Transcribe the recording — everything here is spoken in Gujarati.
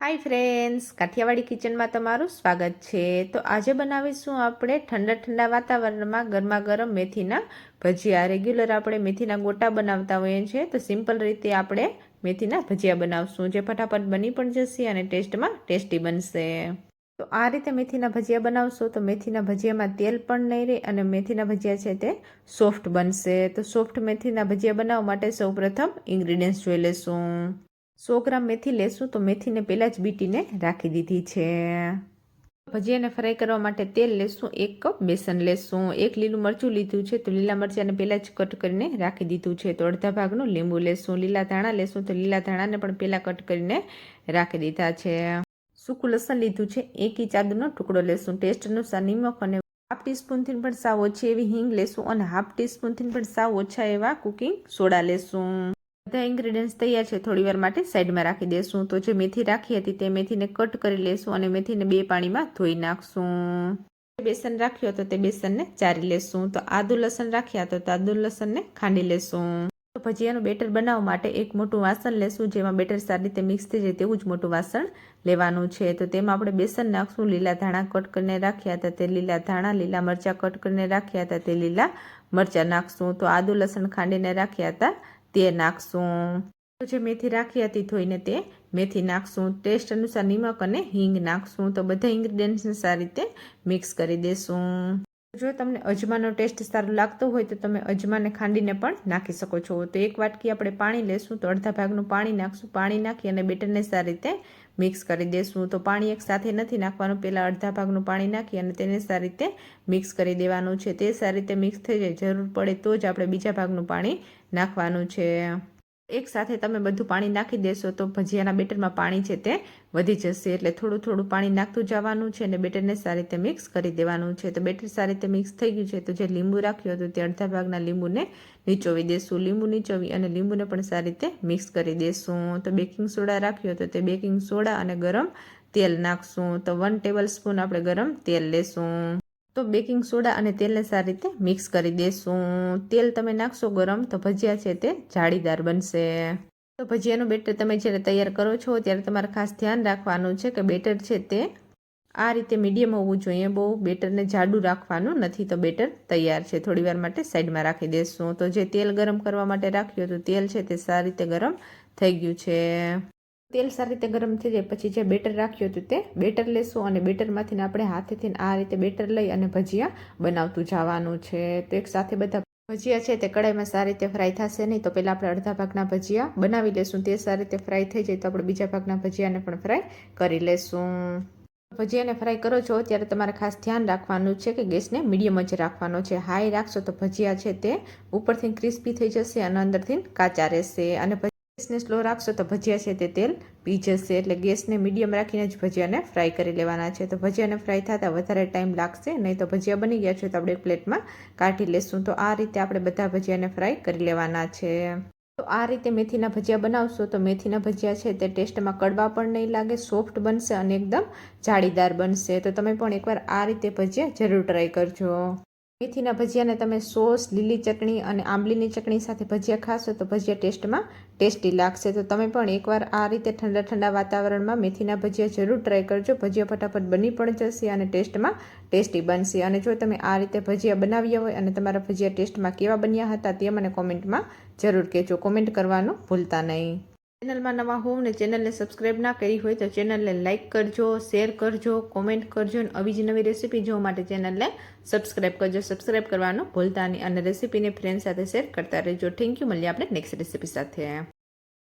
હાય ફ્રેન્ડ્સ, કાઠિયાવાડી કિચનમાં તમારું સ્વાગત છે. તો આજે બનાવીશું આપણે ઠંડા ઠંડા વાતાવરણમાં ગરમા ગરમ મેથીના ભજીયા. રેગ્યુલર આપણે મેથીના ગોટા બનાવતા હોઈએ છીએ, તો સિમ્પલ રીતે આપણે મેથીના ભજીયા બનાવશું, જે ફટાફટ બની પણ જશે અને ટેસ્ટમાં ટેસ્ટી બનશે. તો આ રીતે મેથીના ભજીયા બનાવશો, તો મેથીના ભજીયામાં તેલ પણ નહીં રહે અને મેથીના ભજીયા છે તે સોફ્ટ બનશે. તો સોફ્ટ મેથીના ભજીયા બનાવવા માટે સૌપ્રથમ ઇન્ગ્રીડિયન્ટ્સ જોઈ લેશું. સો ગ્રામ મેથી લેશું તો મેથીને પહેલાં જ બીટીને રાખી દીધી છે. ભજીયાને ફ્રાય કરવા માટે તેલ લેશું, એક કપ બેસન લેશું, એક લીલું મરચું લીધું છે તો લીલા મરચાંને પહેલાં જ કટ કરીને રાખી દીધું છે. તો અડધા ભાગનું લીંબુ લેશું, લીલા ધાણા લેશું તો લીલા ધાણાને પણ પહેલાં કટ કરીને રાખી દીધા છે. સૂકું લસણ લીધું છે, એક ઇંચ ટુકડો લેશું. ટેસ્ટ અનુસાર નિમક અને હાફ ટીસ્પૂનથી પણ સાવ ઓછી એવી હિંગ લેશું અને હાફ ટીસ્પૂનથી પણ સાવ ઓછા એવા કુકિંગ સોડા લેશું. બધા ઇન્ગ્રેડિયન્ટ્સ તૈયાર છે, થોડી વાર માટે સાઈડમાં રાખી દેશું. તો જે મેથી રાખી હતી તે મેથીને કટ કરી લેશું અને મેથીને બે પાણીમાં ધોઈ નાખશું. બેસન રાખ્યો તો તે બેસનને ચારી લેશું. તો આદુ લસણ રાખ્યા તો આદુ લસણને ખાંડી લેશું. તો ભજીયાનું બેટર બનાવવા માટે એક મોટું વાસણ લેશું, જેમાં બેટર સારી રીતે મિક્સ થઈ જાય તેવું જ મોટું વાસણ લેવાનું છે. તો તેમાં આપણે બેસન નાખશું, લીલા ધાણા કટ કરીને રાખ્યા હતા તે લીલા ધાણા, લીલા મરચાં કટ કરીને રાખ્યા હતા તે લીલા મરચાં નાખશું. તો આદુ લસણ ખાંડીને રાખ્યા હતા તે નાખશું. તો જે મેથી રાખી હતી ધોઈને તે મેથી નાખશું. ટેસ્ટ અનુસાર નિમક અને હિંગ નાખશું. તો બધા ઇન્ગ્રીડિયન્ટ્સને સારી રીતે મિક્સ કરી દેશું. જો તમને અજમાનો ટેસ્ટ સારો લાગતો હોય તો તમે અજમાને ખાંડીને પણ નાખી શકો છો. તો એક વાટકી આપણે પાણી લેશું તો અડધા ભાગનું પાણી નાખશું. પાણી નાખી અને બેટરને સારી રીતે મિક્સ કરી દેશું. તો પાણી એક સાથે નથી નાખવાનું. પહેલાં અડધા ભાગનું પાણી નાખી અને તેને સારી રીતે મિક્સ કરી દેવાનું છે. તે સારી રીતે મિક્સ થઈ જાય, જરૂર પડે તો જ આપણે બીજા ભાગનું પાણી નાખવાનું છે. એક સાથે તમે બધું પાણી નાખી દેશો તો ભજીયાના બેટરમાં પાણી છે તે વધી જશે. એટલે થોડું થોડું પાણી નાખતું જવાનું છે અને બેટરને સારી રીતે મિક્સ કરી દેવાનું છે. તો બેટર સારી રીતે મિક્સ થઈ ગયું છે તો જે લીંબુ રાખ્યું હતું તે અડધા ભાગના લીંબુને નીચોવી દેશું. લીંબુ નીચોવી અને લીંબુને પણ સારી રીતે મિક્સ કરી દેશું. તો બેકિંગ સોડા રાખ્યો હતો તે બેકિંગ સોડા અને ગરમ તેલ નાખશું. તો વન ટેબલ સ્પૂન આપણે ગરમ તેલ લેશું. તો બેકિંગ સોડા અને તેલને સારી રીતે મિક્સ કરી દેશું. તેલ તમે નાખશો ગરમ તો ભજીયા છે તે જાળીદાર બનશે. તો ભજીયાનું બેટર તમે જ્યારે તૈયાર કરો છો ત્યારે તમારે ખાસ ધ્યાન રાખવાનું છે કે બેટર છે તે આ રીતે મીડિયમ હોવું જોઈએ. બહુ બેટરને જાડું રાખવાનું નથી તો બેટર તૈયાર છે. થોડી વાર માટે સાઈડમાં રાખી દેશું. તો જે તેલ ગરમ કરવા માટે રાખ્યું હતું તેલ છે તે સારી રીતે ગરમ થઈ ગયું છે. તેલ સારી રીતે ગરમ થઈ જાય, પછી જે બેટર રાખ્યું હતું તે બેટર લેશું અને બેટરમાંથી આપણે હાથેથી આ રીતે બેટર લઈ અને ભજીયા બનાવતું જવાનું છે. તો એક સાથે બધા ભજીયા છે તે કડાઈમાં સારી રીતે ફ્રાય થશે નહીં, તો પહેલાં આપણે અડધા ભાગના ભજીયા બનાવી લેશું. તે સારી રીતે ફ્રાય થઈ જાય તો આપણે બીજા ભાગના ભજીયાને પણ ફ્રાય કરી લેશું. ભજીયાને ફ્રાય કરો છો ત્યારે તમારે ખાસ ધ્યાન રાખવાનું છે કે ગેસને મીડિયમ જ રાખવાનો છે. હાઈ રાખશો તો ભજીયા છે તે ઉપરથી ક્રિસ્પી થઈ જશે અને અંદરથી કાચા રહેશે અને ગેસને સ્લો રાખશો તો ભજીયા છે તે તેલ પી જશે. એટલે ગેસને મીડિયમ રાખીને જ ભજીયાને ફ્રાય કરી લેવાના છે. તો ભજીયાને ફ્રાય થતાં વધારે ટાઈમ લાગશે, નહીં તો ભજીયા બની ગયા છે તો આપણે એક પ્લેટમાં કાઢી લેશું. તો આ રીતે આપણે બધા ભજીયાને ફ્રાય કરી લેવાના છે. તો આ રીતે મેથીના ભજીયા બનાવશો તો મેથીના ભજીયા છે તે ટેસ્ટમાં કડવા પણ નહીં લાગે, સોફ્ટ બનશે અને એકદમ જાળીદાર બનશે. તો તમે પણ એકવાર આ રીતે ભજીયા જરૂર ટ્રાય કરજો. મેથીના ભજીયાને તમે સોસ, લીલી ચટણી અને આંબલીની ચટણી સાથે ભજીયા ખાશો તો ભજીયા ટેસ્ટમાં ટેસ્ટી લાગશે. તો તમે પણ એકવાર આ રીતે ઠંડા ઠંડા વાતાવરણમાં મેથીના ભજીયા જરૂર ટ્રાય કરજો. ભજીયા ફટાફટ બની પણ જશે અને ટેસ્ટમાં ટેસ્ટી બનશે. અને જો તમે આ રીતે ભજીયા બનાવ્યા હોય અને તમારા ભજીયા ટેસ્ટમાં કેવા બન્યા હતા તે મને કોમેન્ટમાં જરૂર કહેજો. કોમેન્ટ કરવાનું ભૂલતા નહીં. ચેનલમાં નવા હોવ ને ચેનલને સબસ્ક્રાઈબ ના કરી હોય તો ચેનલને લાઇક કરજો, શેર કરજો, કોમેન્ટ કરજો અને આવી જ નવી રેસીપી જોવા માટે ચેનલને સબસ્ક્રાઈબ કરજો. સબસ્ક્રાઈબ કરવાનું ભૂલતા નહીં અને રેસીપીને ફ્રેન્ડ સાથે શેર કરતા રહેજો. થેન્ક યુ મળીએ આપણે નેક્સ્ટ રેસીપી સાથે.